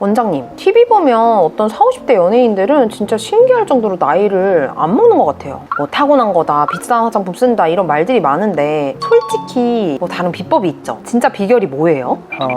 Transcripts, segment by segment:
원장님, TV 보면 어떤 40, 50대 연예인들은 진짜 신기할 정도로 나이를 안 먹는 것 같아요. 뭐 타고난 거다, 비싼 화장품 쓴다 이런 말들이 많은데 솔직히 뭐 다른 비법이 있죠. 진짜 비결이 뭐예요? 어,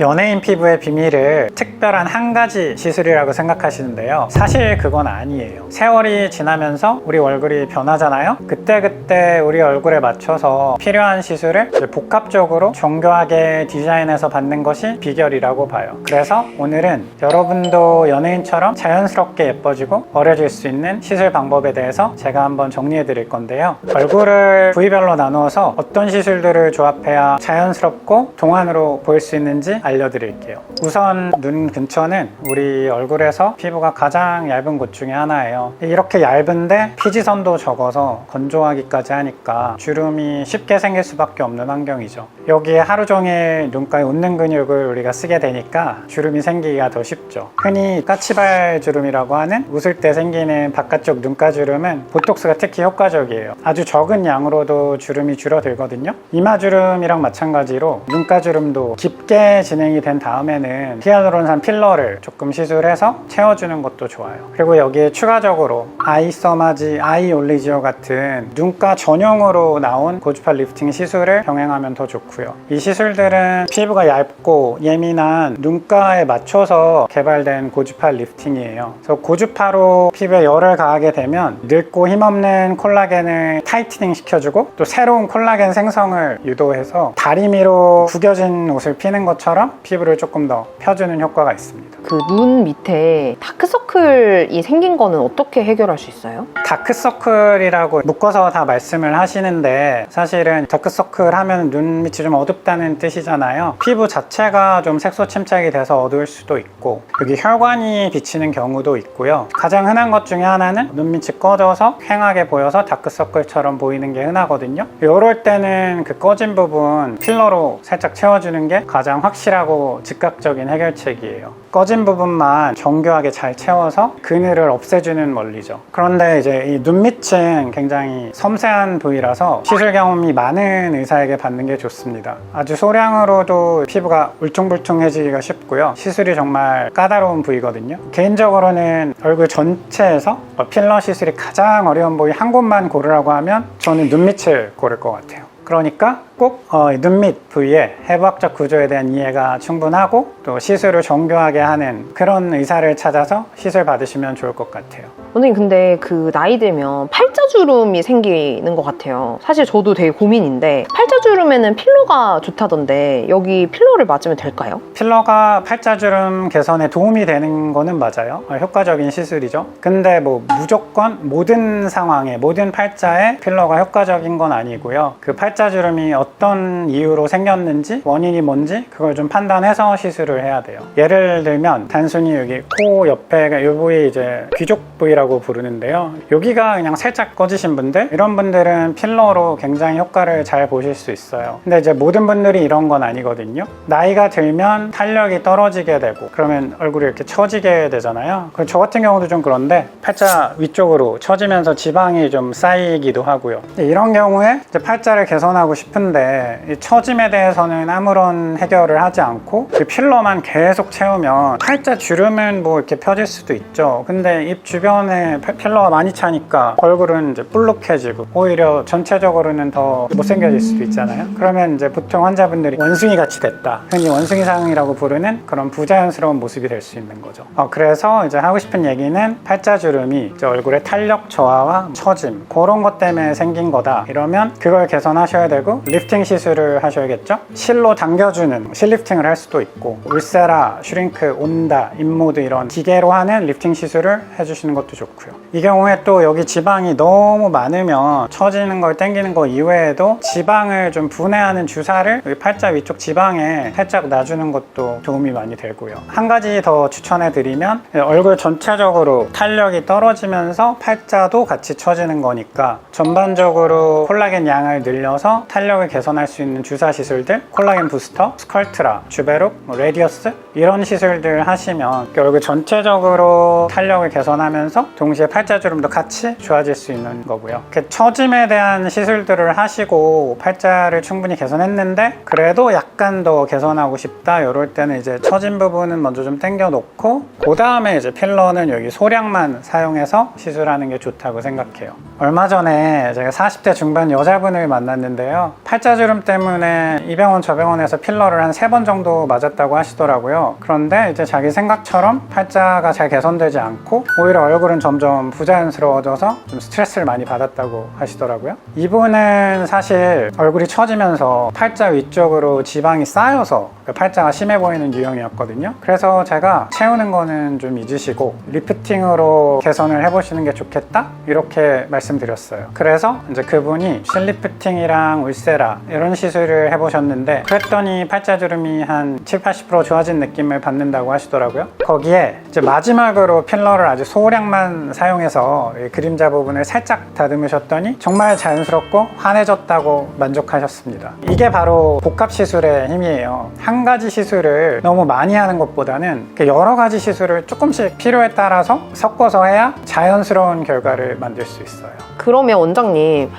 연예인 피부의 비밀을 특별한 한 가지 시술이라고 생각하시는데요. 사실 그건 아니에요. 세월이 지나면서 우리 얼굴이 변하잖아요. 그때 그때 우리 얼굴에 맞춰서 필요한 시술을 복합적으로 정교하게 디자인해서 받는 것이 비결이라고 봐요. 그래서 오늘 은 여러분도 연예인처럼 자연스럽게 예뻐지고 어려질 수 있는 시술 방법에 대해서 제가 한번 정리해 드릴 건데요. 얼굴을 부위별로 나누어서 어떤 시술들을 조합해야 자연스럽고 동안으로 보일 수 있는지 알려드릴게요. 우선 눈 근처는 우리 얼굴에서 피부가 가장 얇은 곳 중에 하나예요. 이렇게 얇은데 피지선도 적어서 건조하기까지 하니까 주름이 쉽게 생길 수밖에 없는 환경이죠. 여기에 하루 종일 눈가에 웃는 근육을 우리가 쓰게 되니까 주름이 생기 기가 더 쉽죠. 흔히 까치발 주름이라고 하는 웃을 때 생기는 바깥쪽 눈가 주름은 보톡스가 특히 효과적이에요. 아주 적은 양으로도 주름이 줄어들거든요. 이마 주름이랑 마찬가지로 눈가 주름도 깊게 진행이 된 다음에는 히알루론산 필러를 조금 시술해서 채워주는 것도 좋아요. 그리고 여기에 추가적으로 아이서마지, 아이올리지오 같은 눈가 전용으로 나온 고주파 리프팅 시술을 병행하면 더 좋고요. 이 시술들은 피부가 얇고 예민한 눈가에 맞춰 서 개발된 고주파 리프팅이에요. 그래서 고주파로 피부에 열을 가하게 되면 늙고 힘없는 콜라겐을 타이트닝 시켜주고 또 새로운 콜라겐 생성을 유도해서 다리미로 구겨진 옷을 피는 것처럼 피부를 조금 더 펴주는 효과가 있습니다. 그 눈 밑에 다크서클이 생긴 거는 어떻게 해결할 수 있어요? 다크서클이라고 묶어서 다 말씀을 하시는데 사실은 다크서클 하면 눈 밑이 좀 어둡다는 뜻이잖아요. 피부 자체가 좀 색소 침착이 돼서 어두울 수도 있고 여기 혈관이 비치는 경우도 있고요. 가장 흔한 것 중에 하나는 눈 밑이 꺼져서 휑하게 보여서 다크서클처럼 보이는 게 흔하거든요. 이럴 때는 그 꺼진 부분 필러로 살짝 채워주는 게 가장 확실하고 즉각적인 해결책이에요. 꺼진 부분만 정교하게 잘 채워서 그늘을 없애주는 원리죠. 그런데 이제 이 눈 밑은 굉장히 섬세한 부위라서 시술 경험이 많은 의사에게 받는 게 좋습니다. 아주 소량으로도 피부가 울퉁불퉁해지기가 쉽고요. 시술이 정말 까다로운 부위거든요. 개인적으로는 얼굴 전체에서 필러 시술이 가장 어려운 부위 한 곳만 고르라고 하면 저는 눈 밑을 고를 것 같아요. 그러니까 꼭 어, 눈밑 부위의 해부학적 구조에 대한 이해가 충분하고 또 시술을 정교하게 하는 그런 의사를 찾아서 시술 받으시면 좋을 것 같아요. 원장님 근데 그 나이 들면 팔자주름이 생기는 것 같아요. 사실 저도 되게 고민인데 팔자주름에는 필러가 좋다던데 여기 필러를 맞으면 될까요? 필러가 팔자주름 개선에 도움이 되는 거는 맞아요. 어, 효과적인 시술이죠. 근데 뭐 무조건 모든 상황에 모든 팔자에 필러가 효과적인 건 아니고요. 그 팔자주름이 어떤 이유로 생겼는지 원인이 뭔지 그걸 좀 판단해서 시술을 해야 돼요. 예를 들면 단순히 여기 코 옆에 이 부위 이제 귀족 부위라고 부르는데요. 여기가 그냥 살짝 꺼지신 분들 이런 분들은 필러로 굉장히 효과를 잘 보실 수 있어요. 근데 이제 모든 분들이 이런 건 아니거든요. 나이가 들면 탄력이 떨어지게 되고 그러면 얼굴이 이렇게 처지게 되잖아요. 그저 같은 경우도 좀 그런데 팔자 위쪽으로 처지면서 지방이 좀 쌓이기도 하고요. 이런 경우에 팔자를 개선하고 싶은데 이 처짐에 대해서는 아무런 해결을 하지 않고 그 필러만 계속 채우면 팔자 주름은 뭐 이렇게 펴질 수도 있죠. 근데 입 주변에 팔- 필러가 많이 차니까 얼굴은 이제 볼록해지고 오히려 전체적으로는 더 못생겨질 수도 있잖아요. 그러면 이제 보통 환자분들이 원숭이 같이 됐다. 흔히 원숭이 상이라고 부르는 그런 부자연스러운 모습이 될 수 있는 거죠. 어, 그래서 이제 하고 싶은 얘기는 팔자 주름이 얼굴의 탄력 저하와 처짐 그런 것 때문에 생긴 거다. 이러면 그걸 개선하셔야 되고 리프팅 시술을 하셔야겠죠. 실로 당겨주는 실리프팅을 할 수도 있고 울세라, 슈링크, 온다, 인모드 이런 기계로 하는 리프팅 시술을 해주시는 것도 좋고요. 이 경우에 또 여기 지방이 너무 많으면 처지는 걸 땡기는 거 이외에도 지방을 좀 분해하는 주사를 여기 팔자 위쪽 지방에 살짝 놔주는 것도 도움이 많이 되고요. 한 가지 더 추천해 드리면 얼굴 전체적으로 탄력이 떨어지면서 팔자도 같이 처지는 거니까 전반적으로 콜라겐 양을 늘려서 탄력을 개선할 수 있는 주사 시술들 콜라겐 부스터, 스컬트라, 주베룩, 뭐 레디어스 이런 시술들 하시면 얼굴 전체적으로 탄력을 개선하면서 동시에 팔자주름도 같이 좋아질 수 있는 거고요. 처짐에 대한 시술들을 하시고 팔자를 충분히 개선했는데 그래도 약간 더 개선하고 싶다 이럴 때는 이제 처진 부분은 먼저 좀 당겨 놓고 그 다음에 이제 필러는 여기 소량만 사용해서 시술하는 게 좋다고 생각해요. 얼마 전에 제가 40대 중반 여자분을 만났는데요. 팔자 주름 때문에 이 병원 저 병원에서 필러를 한 세 번 정도 맞았다고 하시더라고요. 그런데 이제 자기 생각처럼 팔자가 잘 개선되지 않고 오히려 얼굴은 점점 부자연스러워져서 좀 스트레스를 많이 받았다고 하시더라고요. 이분은 사실 얼굴이 처지면서 팔자 위쪽으로 지방이 쌓여서 그 팔자가 심해 보이는 유형이었거든요. 그래서 제가 채우는 거는 좀 잊으시고 리프팅으로 개선을 해보시는 게 좋겠다 이렇게 말씀드렸어요. 그래서 이제 그분이 실리프팅이랑 울세라 이런 시술을 해보셨는데 그랬더니 팔자주름이 한 7, 80% 좋아진 느낌을 받는다고 하시더라고요. 거기에 이제 마지막으로 필러를 아주 소량만 사용해서 이 그림자 부분을 살짝 다듬으셨더니 정말 자연스럽고 환해졌다고 만족하셨습니다. 이게 바로 복합 시술의 힘이에요. 한 가지 시술을 너무 많이 하는 것보다는 여러 가지 시술을 조금씩 필요에 따라서 섞어서 해야 자연스러운 결과를 만들 수 있어요. 그러면 원장님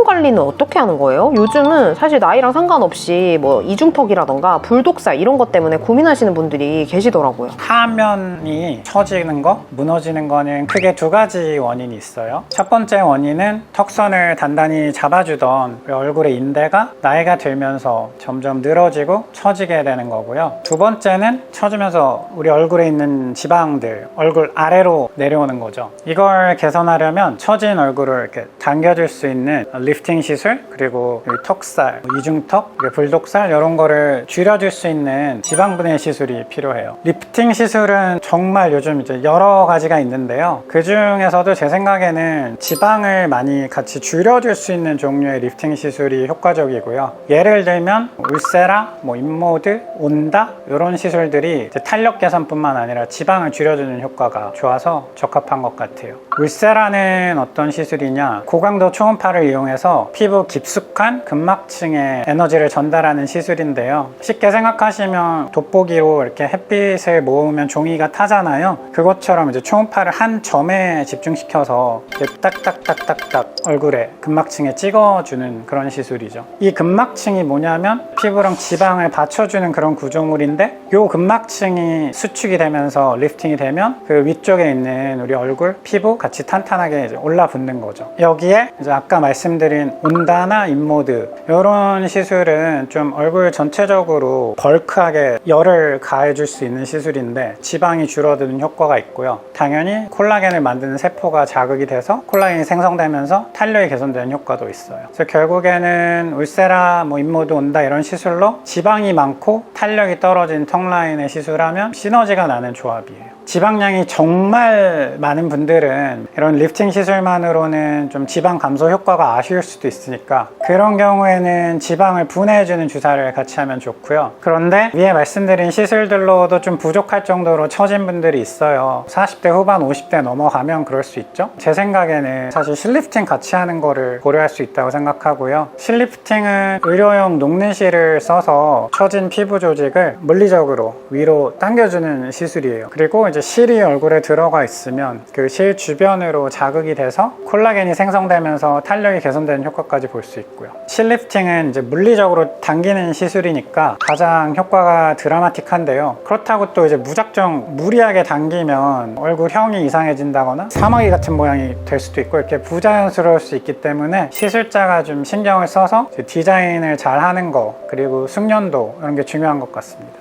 하관 관리는 어떻게 하는 거예요? 요즘은 사실 나이랑 상관없이 뭐 이중턱이라던가 불독살 이런 것 때문에 고민하시는 분들이 계시더라고요. 하면이 처지는 거, 무너지는 거는 크게 두 가지 원인이 있어요. 첫 번째 원인은 턱선을 단단히 잡아주던 얼굴의 인대가 나이가 들면서 점점 늘어지고 처지게 되는 거고요. 두 번째는 처지면서 우리 얼굴에 있는 지방들, 얼굴 아래로 내려오는 거죠. 이걸 개선하려면 처진 얼굴을 이렇게 당겨줄 수 있는 리프팅 시술, 그리고 이 턱살, 뭐 이중턱, 불독살 이런 거를 줄여줄 수 있는 지방 분해 시술이 필요해요. 리프팅 시술은 정말 요즘 이제 여러 가지가 있는데요. 그 중에서도 제 생각에는 지방을 많이 같이 줄여줄 수 있는 종류의 리프팅 시술이 효과적이고요. 예를 들면 울세라, 뭐 인모드, 온다 이런 시술들이 탄력 개선뿐만 아니라 지방을 줄여주는 효과가 좋아서 적합한 것 같아요. 울세라는 어떤 시술이냐? 고강도 초음파를 이용해서 피부 깊숙한 근막층에 에너지를 전달하는 시술인데요. 쉽게 생각하시면 돋보기로 이렇게 햇빛을 모으면 종이가 타잖아요. 그것처럼 이제 초음파를 한 점에 집중시켜서 딱딱딱딱딱 얼굴에 근막층에 찍어주는 그런 시술이죠. 이 근막층이 뭐냐면 피부랑 지방을 받쳐주는 그런 구조물인데 이 근막층이 수축이 되면서 리프팅이 되면 그 위쪽에 있는 우리 얼굴, 피부 같이 탄탄하게 올라붙는 거죠. 여기에 이제 아까 말씀드린 온다나 인모드 이런 시술은 좀 얼굴 전체적으로 벌크하게 열을 가해줄 수 있는 시술인데 지방이 줄어드는 효과가 있고요. 당연히 콜라겐을 만드는 세포가 자극이 돼서 콜라겐이 생성되면서 탄력이 개선되는 효과도 있어요. 그래서 결국에는 울세라, 뭐 인모드 온다 이런 시술로 지방이 많고 탄력이 떨어진 턱 라인의 시술하면 시너지가 나는 조합이에요. 지방량이 정말 많은 분들은 이런 리프팅 시술만으로는 좀 지방 감소 효과가 아쉬울 수도 있으니까 그런 경우에는 지방을 분해해주는 주사를 같이 하면 좋고요. 그런데 위에 말씀드린 시술들로도 좀 부족할 정도로 처진 분들이 있어요. 40대 후반, 50대 넘어가면 그럴 수 있죠. 제 생각에는 사실 실리프팅 같이 하는 거를 고려할 수 있다고 생각하고요. 실리프팅은 의료용 녹는실을 써서 처진 피부 조직을 물리적으로 위로 당겨주는 시술이에요. 그리고 이제 실이 얼굴에 들어가 있으면 그 실 주변으로 자극이 돼서 콜라겐이 생성되면서 탄력이 개선되는 효과까지 볼 수 있고요. 실리프팅은 이제 물리적으로 당기는 시술이니까 가장 효과가 드라마틱한데요. 그렇다고 또 이제 무작정 무리하게 당기면 얼굴형이 이상해진다거나 사마귀 같은 모양이 될 수도 있고 이렇게 부자연스러울 수 있기 때문에 시술자가 좀 신경을 써서 디자인을 잘 하는 거 그리고 숙련도 이런 게 중요한 것 같습니다.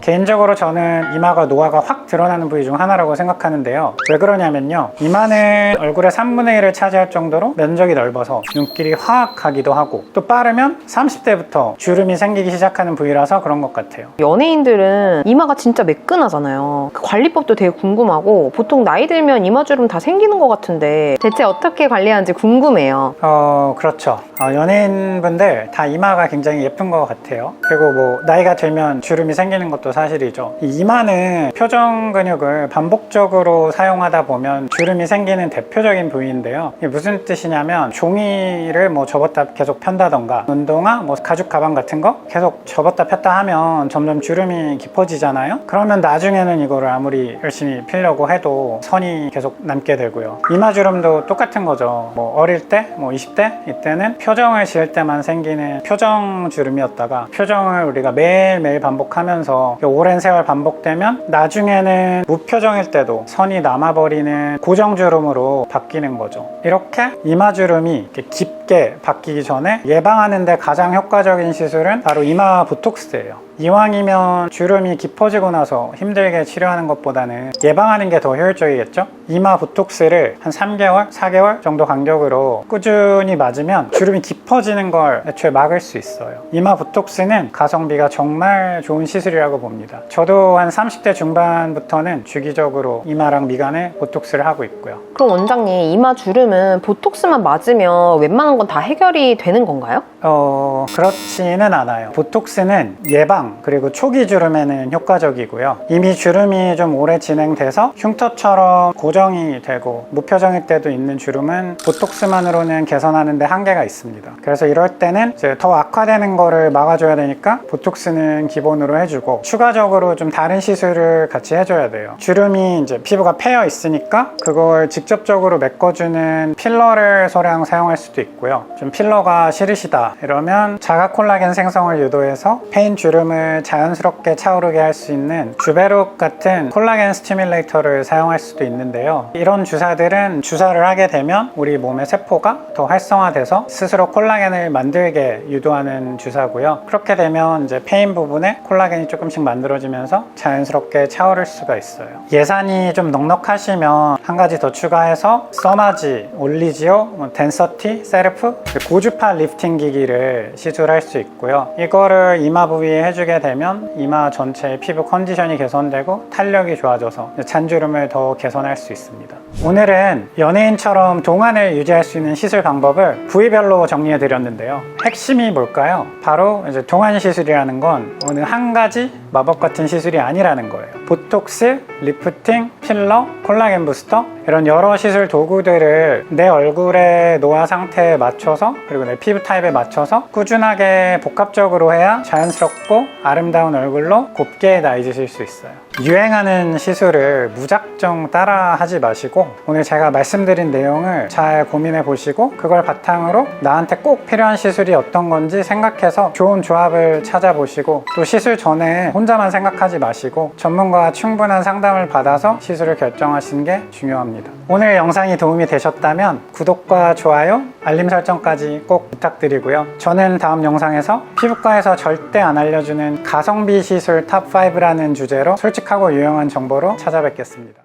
개인적으로 저는 이마가 노화가 확 드러나는 부위 중 하나라고 생각하는데요. 왜 그러냐면요. 이마는 얼굴의 3분의 1을 차지할 정도로 면적이 넓어서 눈길이 확 가기도 하고 또 빠르면 30대부터 주름이 생기기 시작하는 부위라서 그런 것 같아요. 연예인들은 이마가 진짜 매끈하잖아요. 그 관리법도 되게 궁금하고 보통 나이 들면 이마 주름 다 생기는 것 같은데 대체 어떻게 관리하는지 궁금해요. 어, 그렇죠. 어, 연예인분들 다 이마가 굉장히 예쁜 것 같아요. 그리고 뭐 나이가 들면 주름이 생기는 커지는 것도 사실이죠. 이 이마는 표정 근육을 반복적으로 사용하다 보면 주름이 생기는 대표적인 부위인데요. 이게 무슨 뜻이냐면 종이를 뭐 접었다 계속 편다던가 운동화, 뭐 가죽 가방 같은 거 계속 접었다 폈다 하면 점점 주름이 깊어지잖아요. 그러면 나중에는 이거를 아무리 열심히 피려고 해도 선이 계속 남게 되고요. 이마 주름도 똑같은 거죠. 뭐 어릴 때, 뭐 20대 이때는 표정을 지을 때만 생기는 표정 주름이었다가 표정을 우리가 매일매일 반복하면서 오랜 세월 반복되면 나중에는 무표정일 때도 선이 남아버리는 고정주름으로 바뀌는 거죠. 이렇게 이마주름이 이렇게 깊게 바뀌기 전에 예방하는데 가장 효과적인 시술은 바로 이마 보톡스예요. 이왕이면 주름이 깊어지고 나서 힘들게 치료하는 것보다는 예방하는 게 더 효율적이겠죠? 이마 보톡스를 한 3개월, 4개월 정도 간격으로 꾸준히 맞으면 주름이 깊어지는 걸 애초에 막을 수 있어요. 이마 보톡스는 가성비가 정말 좋은 시술이라고 봅니다. 저도 한 30대 중반부터는 주기적으로 이마랑 미간에 보톡스를 하고 있고요. 그럼 원장님 이마 주름은 보톡스만 맞으면 웬만한 건 다 해결이 되는 건가요? 어, 그렇지는 않아요. 보톡스는 예방, 그리고 초기 주름에는 효과적이고요. 이미 주름이 좀 오래 진행돼서 흉터처럼 고정이 되고 무표정일 때도 있는 주름은 보톡스만으로는 개선하는데 한계가 있습니다. 그래서 이럴 때는 이제 더 악화되는 거를 막아줘야 되니까 보톡스는 기본으로 해주고 추가적으로 좀 다른 시술을 같이 해줘야 돼요. 주름이 이제 피부가 패여 있으니까 그걸 직접적으로 메꿔주는 필러를 소량 사용할 수도 있고요. 좀 필러가 싫으시다 이러면 자가 콜라겐 생성을 유도해서 패인 주름을 자연스럽게 차오르게 할 수 있는 주베룩 같은 콜라겐 스티뮬레이터를 사용할 수도 있는데요. 이런 주사들은 주사를 하게 되면 우리 몸의 세포가 더 활성화돼서 스스로 콜라겐을 만들게 유도하는 주사고요. 그렇게 되면 이제 패인 부분에 콜라겐이 조금씩 만들어지면서 자연스럽게 차오를 수가 있어요. 예산이 좀 넉넉하시면 한 가지 더 추가해서 써마지, 올리지오, 뭐 덴서티, 세르프 고주파 리프팅 기기를 시술할 수 있고요. 이거를 이마 부위에 해주게 되면 이마 전체의 피부 컨디션이 개선되고 탄력이 좋아져서 잔주름을 더 개선할 수 있습니다. 오늘은 연예인처럼 동안을 유지할 수 있는 시술 방법을 부위별로 정리해 드렸는데요. 핵심이 뭘까요? 바로 이제 동안 시술이라는 건 어느 한 가지 마법 같은 시술이 아니라는 거예요. 보톡스, 리프팅, 필러, 콜라겐 부스터 이런 여러 시술 도구들을 내 얼굴의 노화 상태에 맞춰서 그리고 내 피부 타입에 맞춰서 꾸준하게 복합적으로 해야 자연스럽고 아름다운 얼굴로 곱게 나이 드실 수 있어요. 유행하는 시술을 무작정 따라 하지 마시고 오늘 제가 말씀드린 내용을 잘 고민해 보시고 그걸 바탕으로 나한테 꼭 필요한 시술이 어떤 건지 생각해서 좋은 조합을 찾아보시고 또 시술 전에 혼자만 생각하지 마시고 전문가와 충분한 상담을 받아서 시술을 결정하시는 게 중요합니다. 오늘 영상이 도움이 되셨다면 구독과 좋아요, 알림 설정까지 꼭 부탁드리고요. 저는 다음 영상에서 피부과에서 절대 안 알려주는 가성비 시술 탑5라는 주제로 솔직하고 유용한 정보로 찾아뵙겠습니다.